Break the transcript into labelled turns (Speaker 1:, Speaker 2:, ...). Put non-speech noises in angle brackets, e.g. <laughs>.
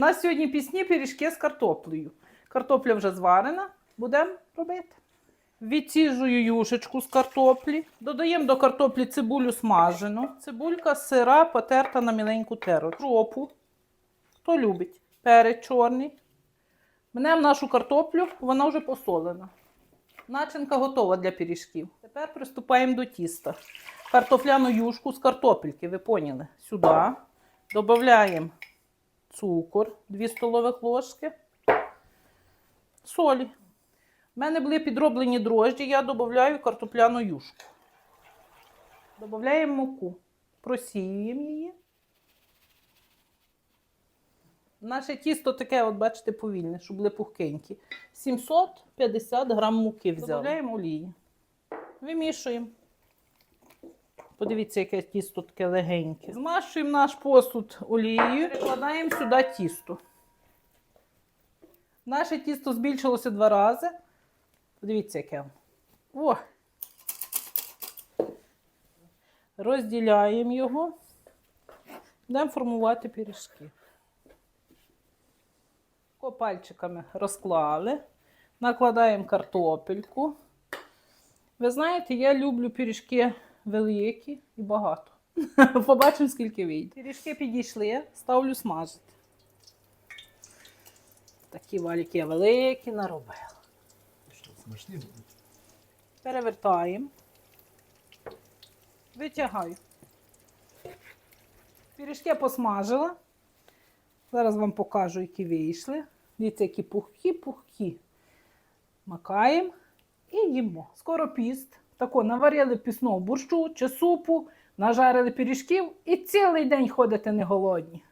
Speaker 1: У нас сьогодні пісні пиріжки з картоплею. Картопля вже зварена, будемо робити. Відціжую юшечку з картоплі. Додаємо до картоплі цибулю смажену. Цибулька сира потерта на міленьку теру. Кропу. Хто любить? Перець чорний. Мнемо нашу картоплю, вона вже посолена. Начинка готова для пиріжків. Тепер приступаємо до тіста. Картопляну юшку з картопельки, ви поняли? Сюди. Додаємо цукор 2 столових ложки, солі. У мене були підроблені дрожджі, я додаю картопляну юшку. Додаємо муку, просіюємо її. Наше тісто таке, от бачите, повільне, щоб були пухкенькі. 750 грам муки взяли. Додаємо олії. Вимішуємо. Подивіться, яке тісто таке легеньке. Змащуємо наш посуд олією, перекладаємо сюди тісто. Наше тісто збільшилося два рази. Подивіться, яке. О! Розділяємо його. Будемо формувати пиріжки. Тако Пальчиками розклали. Накладаємо картопельку. Ви знаєте, я люблю пиріжки великі і багато. <laughs> Побачимо, скільки вийде. Пиріжки підійшли, ставлю смажити. Такі валіки я великі наробила.
Speaker 2: Смачні будуть?
Speaker 1: Перевертаємо. Витягаю. Пиріжки посмажила. Зараз вам покажу, які вийшли. Дивіться, які пухкі-пухкі. Макаємо і їмо. Скоро піст. Тако наварили пісного борщу чи супу, нажарили пиріжків і цілий день ходите не голодні.